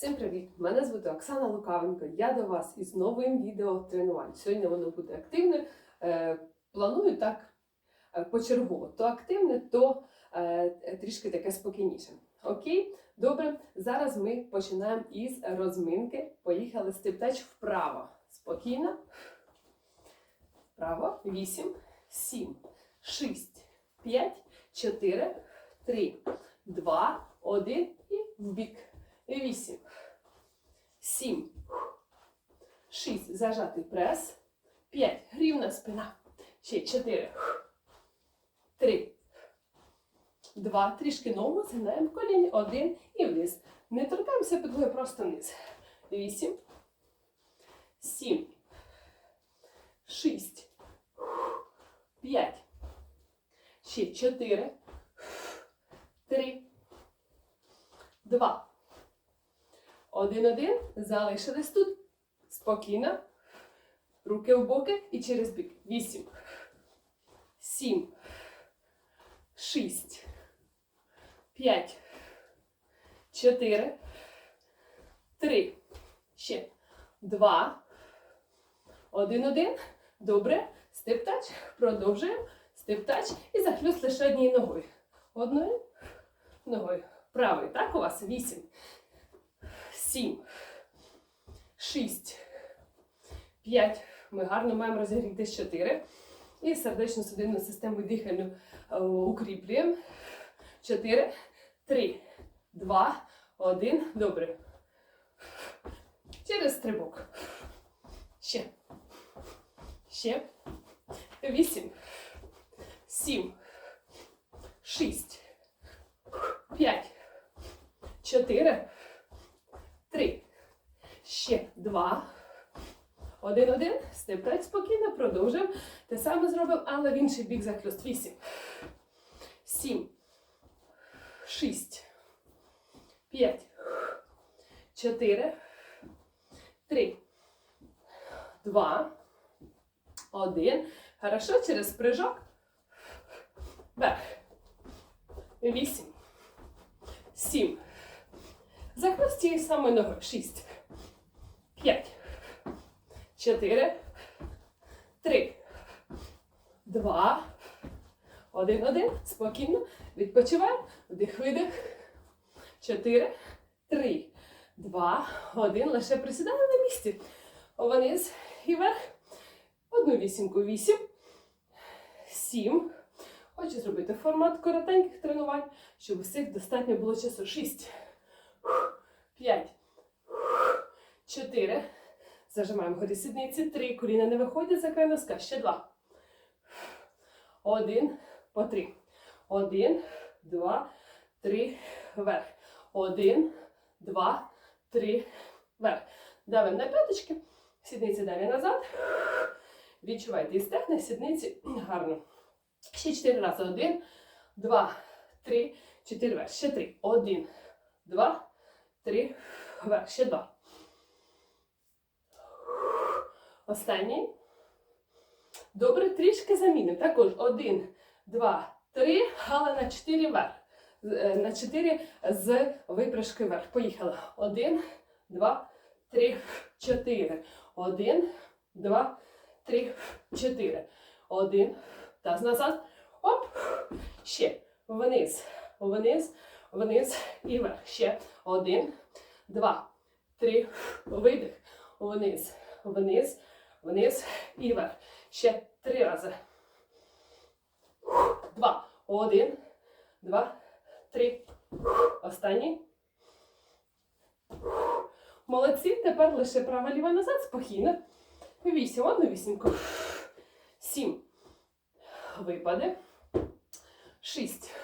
Всім привіт! Мене звати Оксана Лукавенко. Я до вас із новим відео тренувань. Сьогодні воно буде активне. Е, Планую так е, почергово. То активне, то е, трішки таке спокійніше. Окей? Добре, зараз ми починаємо із розминки. Поїхали стептач вправо. Спокійно. Вправо. 8, 7, 6, 5, 4, 3, 2, 1 і вбік. Вісім. Сім. Шість. Зажатий прес. П'ять. Рівна спина. Ще чотири. Три. Два. Трішки ногу. Згинаємо коліні. Один і вниз. Не торкаємося підлоги, просто вниз. Вісім. Сім. Шість. П'ять. Ще чотири. Три. Два. Один-один. Залишились тут. Спокійно. Руки в боки і через бік. Вісім. Сім. Шість. П'ять. Чотири. Три. Ще. Два. Один-один. Добре. Стептач. Продовжуємо. Стептач. І захлюст лише однією ногою. Одною ногою. Правою. Так у вас? Вісім сім, шість, п'ять. Ми гарно маємо розігрітись чотири. І сердечно-судинну систему дихальну е, укріплюємо. Чотири, три, два, один. Добре. Через стрибок. Ще. Ще. Вісім. Сім. Шість. П'ять. Чотири. Три. Ще два. Один, один. Стептать спокійно. Продовжуємо. Те саме зробимо, але в інший бік захлюст. Вісім. Сім. Шість. П'ять. Чотири. Три. Два. Один. Хорошо. Через прыжок. Вверх. Вісім. Сім. Захлист цією самою ногою. Шість. П'ять. Чотири. Три. Два. Один, один. Спокійно. Відпочиваємо. Вдих, видих. Чотири. Три. Два. Один. Лише присідаємо на місці. Вниз і вверх. Одну вісімку. Вісім. Сім. Хочу зробити формат коротеньких тренувань, щоб у всіх достатньо було часу. Шість. П'ять. Чотири. Зажимаємо горі сідниці. Три. Коліна не виходять за край носка. Ще два. Один. По три. Один, два, три. Вверх. Один, два, три. Вверх. Давимо на п'яточки. Сідниці далі назад. Відчувайте і стегна, сідниці. Гарно. Ще чотири рази. Один, два, три, чотири. Вверх. Ще три. Один, два, три, вверх. Ще два. Останній. Добре, трішки замінимо. Також один, два, три, але на чотири вверх. Е, На чотири з випряжки вверх. Поїхали. Один, два, три, чотири. Один, два, три, чотири. Один. Таз назад. Оп. Ще. Вниз. Вниз. Вниз і вверх. Ще. Один, два, три. Видих. Вниз. Вниз. Вниз і вверх. Ще три рази. Два. Один, два, три. Останній. Молодці. Тепер лише права ліва назад. Спокійно. Вісім. Одну вісімку. Сім. Випаде. Шість.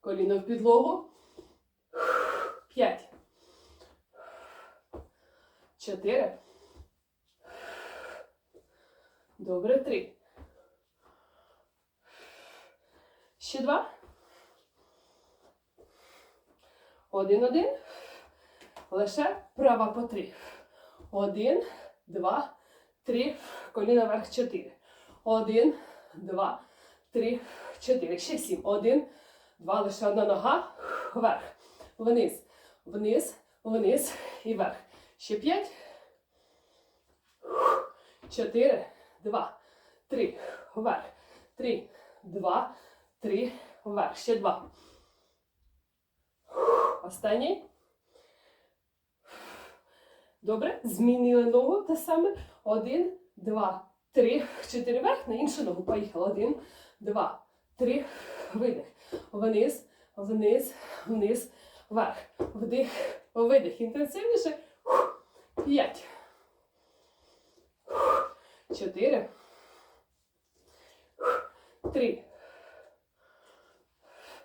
Коліно в підлогу. П'ять. Чотири. Добре, три. Ще два. Один, один. Лише права по три. Один, два, три. Коліна вверх чотири. Один, два, три, чотири. Ще сім. Один, два, лише одна нога. Вверх. Вниз. Вниз. вниз і вверх. Ще п'ять. Чотири, два, три, вверх. Три, два, три, вверх. Ще два. Останній. Добре. Змінили ногу те саме. Один, два, три, чотири вверх. На іншу ногу. Поїхали. Один, два, три. Видих. Вниз, вниз, вниз, вверх. Вдих, видих. Інтенсивніше. П'ять. Чотири. Три.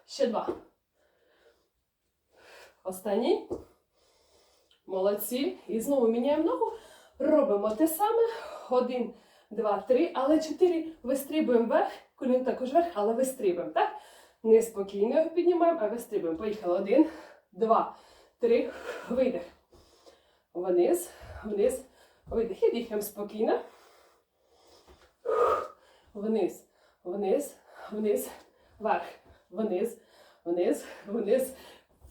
Ще два. Останній. Молодці. І знову міняємо ногу. Робимо те саме. Один, два, три. Але чотири вистрибуємо вверх. Колін також вверх, але вистрибуємо. Так? Не спокійно його піднімаємо, а вистрибуємо. Поїхали. Один, два, три. Видих. Вниз, вниз, видих. І дихаємо спокійно. Вниз, вниз, вниз, вверх. Вниз, вниз, вниз.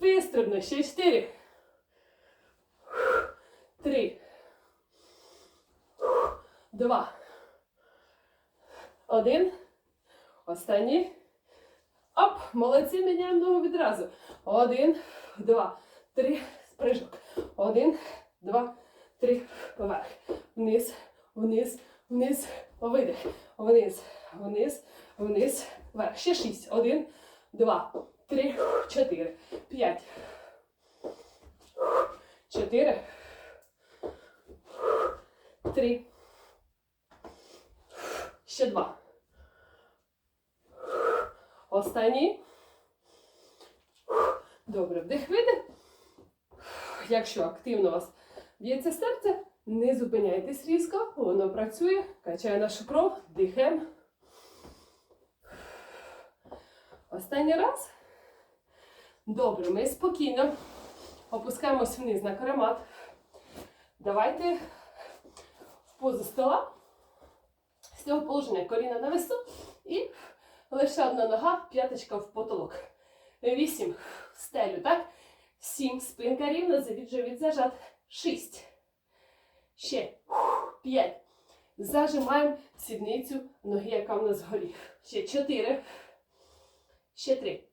Вистрибно. Ще чотири. Три. Два. Один. Останній. Оп, молодці, міняємо ногу відразу. Один, два, три, спрыжок. Один, два, три, вверх. Вниз, вниз, вниз, видих. Вниз, вниз, вниз, вверх. Ще шість. Один, два, три, чотири, п'ять. Чотири. Три. Ще два. Останній. Добре, вдих видих. Якщо активно у вас б'ється серце, не зупиняйтесь різко, воно працює, качає нашу кров, дихаємо. Останній раз. Добре, ми спокійно опускаємось вниз на каремат. Давайте в позу стола. З цього положення коліна на весу і лише одна нога, п'яточка в потолок. Вісім стелю, так? Сім, спинка рівна, завід живіт зажат. Шість. Ще. П'ять. Зажимаємо сідницю ноги, яка в нас згорі. Ще чотири. Ще три.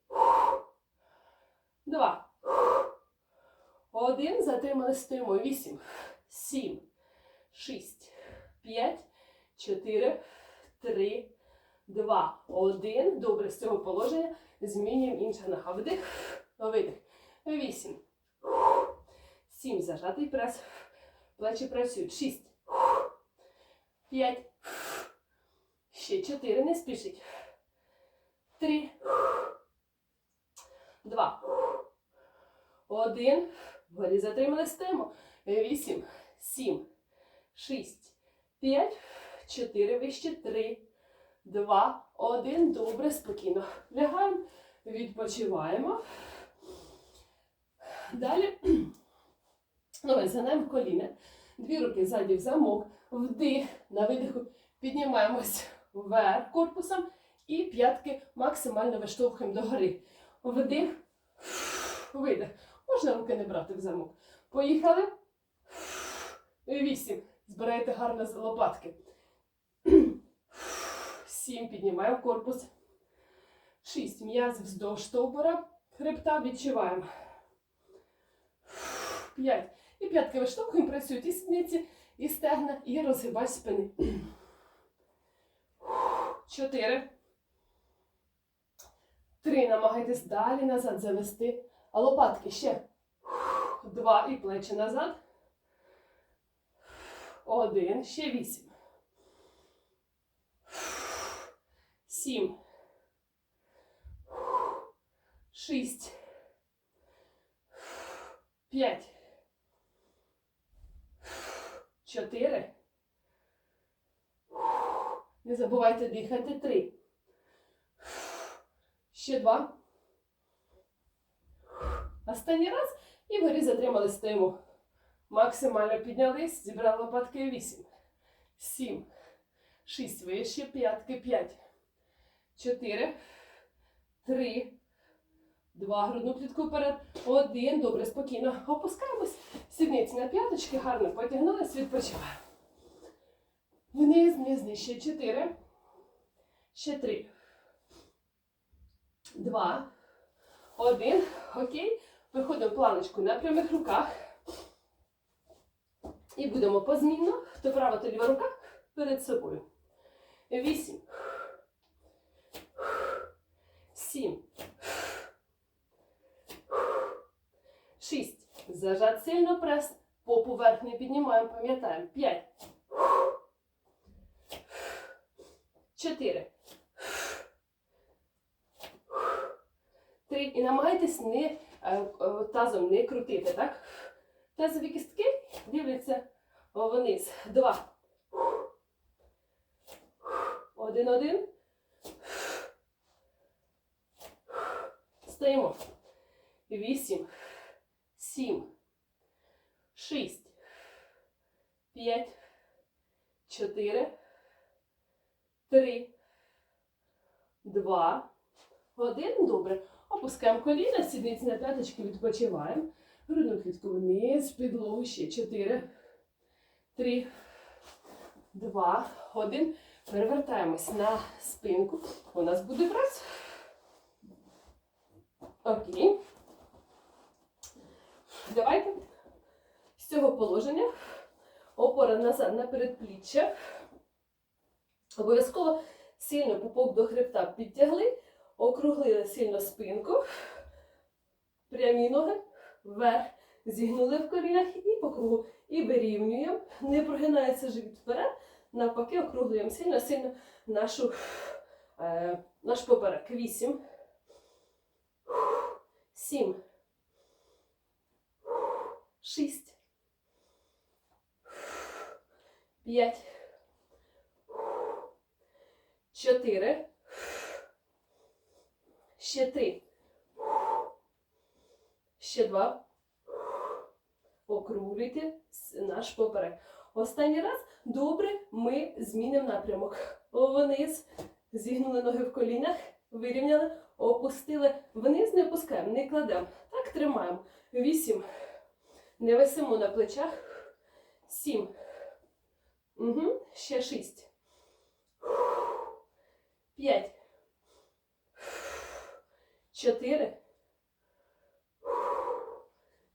Два. Один. Затримали, стоїмо. Вісім. Сім. Шість. П'ять. Чотири. Три. Два. Один. Добре, з цього положення змінюємо інша нога. Вдих. Видих. Вісім. Сім. Зажатий прес. Плечі працюють. Шість. П'ять. Ще чотири. Не спішіть. Три. Два. Один. Вгорі затримали стему. Вісім. Сім. Шість. П'ять. Чотири. Вище. Три. Два. Один. Добре. Спокійно. Лягаємо. Відпочиваємо. Далі. Загнемо в коліна. Дві руки ззаді в замок. Вдих. На видиху піднімаємось вверх корпусом. І п'ятки максимально виштовхуємо догори. Вдих. Видих. Можна руки не брати в замок. Поїхали. Вісім. Збираєте гарно з лопатки. Сім. Піднімаємо корпус. Шість. М'яз вздовж стовбура. Хребта відчуваємо. П'ять. І п'ятки виштовхуємо, працюють і сідниці, і стегна, і розгибай спини. Чотири. Три. Намагайтесь далі назад завести. А лопатки ще. Два. І плечі назад. Один. Ще вісім. Сім. Шість. П'ять. Чотири. Не забувайте дихати. Три. Ще два. Останній раз. І вгорі затримали стоїмо. Максимально піднялись, зібрали лопатки. Вісім. Сім. Шість. Вище. П'ятки. П'ять. Чотири. Три. Два. Грудну клітку вперед. Один. Добре, спокійно. Опускаємось. Сідниці на п'яточки. Гарно потягнулись. Відпочиваємо. Вниз, вниз, вниз. Ще чотири. Ще три. Два. Один. Окей. Виходимо планочку на прямих руках. І будемо позмінно. То права, то ліва рука перед собою. Вісім. 7. 6. Зажат сильно прес. По поверхні піднімаємо, пам'ятаємо. 5. 4. 3. І намагайтесь не, э, э, тазом не крутити, так? Тазові кістки дивляться вниз. 2. 1-1. Стоїмо. Вісім. Сім. Шість. П'ять. Чотири. Три. Два. Один. Добре. Опускаємо коліна, сідниці на п'яточки, відпочиваємо. Грудну клітку вниз, підлогу ще. Чотири. Три. Два. Один. Перевертаємось на спинку. У нас буде прес. Окей. Давайте з цього положення опора назад на передпліччя. Обов'язково сильно пупок до хребта підтягли, округлили сильно спинку, прямі ноги вверх, зігнули в колінах і по кругу. І вирівнюємо, не прогинається живіт вперед, навпаки, округлюємо сильно-сильно нашу, е, наш поперек. Вісім. Сім. Шість. П'ять. Чотири. Ще три. Ще два. Округлюйте наш поперек. Останній раз добре ми змінимо напрямок. Вниз. Зігнули ноги в колінах, вирівняли, опустили. Вниз не опускаємо, не кладемо. Так тримаємо. Вісім. Не висимо на плечах. Сім. Угу. Ще шість. П'ять. Чотири.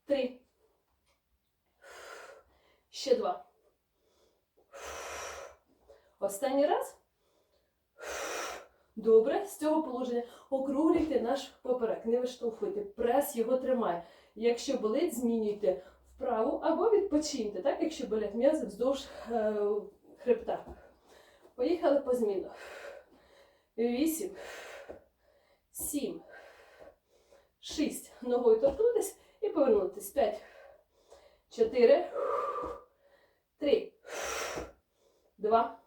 Три. Ще два. Останній раз. Добре, з цього положення округлюйте наш поперек, не виштовхуйте, прес його тримає. Якщо болить, змінюйте вправу або відпочиньте, так, якщо болять м'язи вздовж е, хребта. Поїхали по зміну. Вісім, сім, шість. Ногою торкнутись і повернутись. П'ять, чотири, три, два,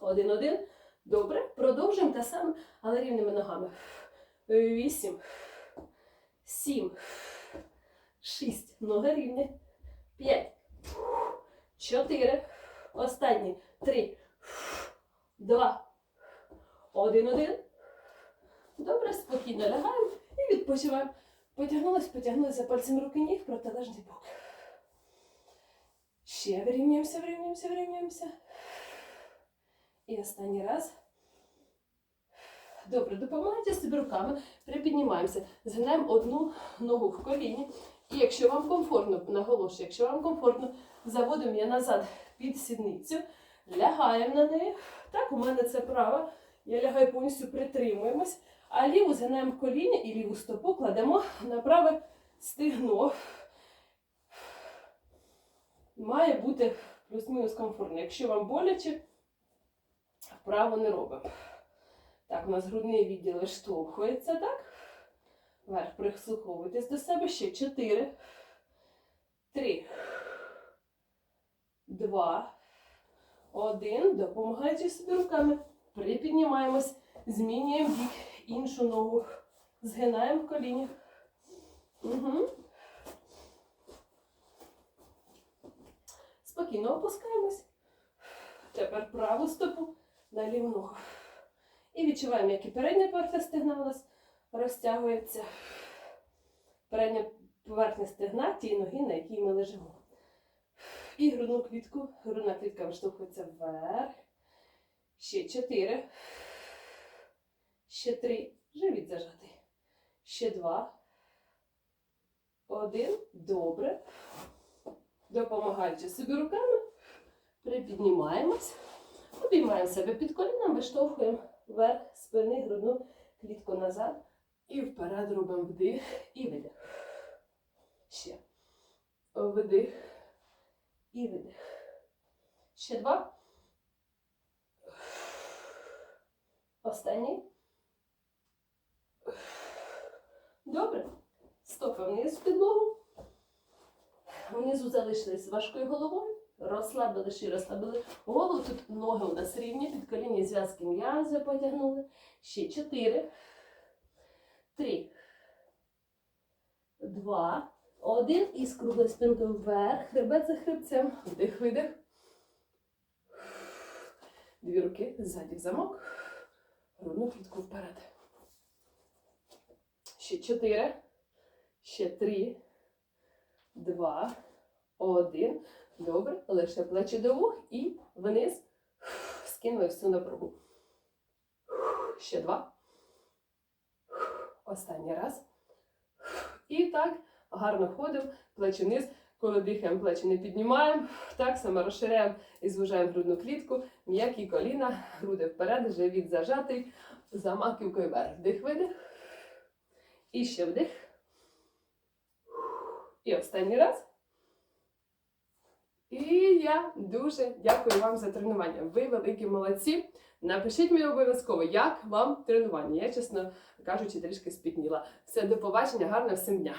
один, один. Добре. Продовжуємо те саме, але рівними ногами. Вісім, сім, шість. Ноги рівні. П'ять, чотири. Останні. Три, два, один, один. Добре, спокійно лягаємо і відпочиваємо. Потягнулись, потягнулися пальцем руки ніг протилежний бок. Ще вирівнюємося, вирівнюємося, вирівнюємося. І останній раз. Добре, допомагайте собі руками, припіднімаємося, згинаємо одну ногу в коліні. І якщо вам комфортно, наголошую, якщо вам комфортно, заводимо я назад під сідницю, лягаємо на неї. Так, у мене це права. Я лягаю повністю притримуємось, а ліву згинаємо в коліні і ліву стопу кладемо на праве стегно. Має бути плюс-мінус комфортно. Якщо вам боляче, вправо не робимо. Так, у нас грудний відділ виштовхується, так? Вверх прислуховуйтесь до себе. Ще чотири, три, два, один. Допомагайте собі руками. Припіднімаємось, змінюємо бік, іншу ногу. Згинаємо в коліні. Угу. Спокійно опускаємось. Тепер праву стопу на ліву ногу. І відчуваємо, як і передня поверхня стегна у нас розтягується. Передня поверхня стегна, ті ноги, на якій ми лежимо. І грудну клітку. Грудна клітка виштовхується вверх. Ще чотири. Ще три. Живіт зажатий. Ще два. Один. Добре. Допомагаючи собі руками, припіднімаємось. Обіймаємо себе під коліном, виштовхуємо вверх спини, грудну клітку назад. І вперед робимо вдих і видих. Ще. Вдих і видих. Ще два. Останній. Добре. Стопи вниз в підлогу. Внизу залишились важкою головою. Розслабили шию, розслабили голову. Тут ноги у нас рівні, під колінні зв'язки м'язи потягнули. Ще чотири. Три. Два. Один. І з круглою спинкою вверх. Хребет за хребцем. Вдих, видих. Дві руки ззаді в замок. Грудну клітку вперед. Ще чотири. Ще три. Два. Один. Добре. Лише плечі до вух і вниз. Скинули всю напругу. Ще два. Останній раз. І так гарно ходимо, плечі вниз. Коли дихаємо, плечі не піднімаємо. Так само розширяємо і звужаємо грудну клітку, м'які коліна, груди вперед, живіт зажатий, за маківкою вверх. Вдих, видих. І ще вдих. І останній раз. І я дуже дякую вам за тренування. Ви великі молодці. Напишіть мені обов'язково, як вам тренування. Я, чесно кажучи, трішки спітніла. Все, до побачення, гарного всім дня!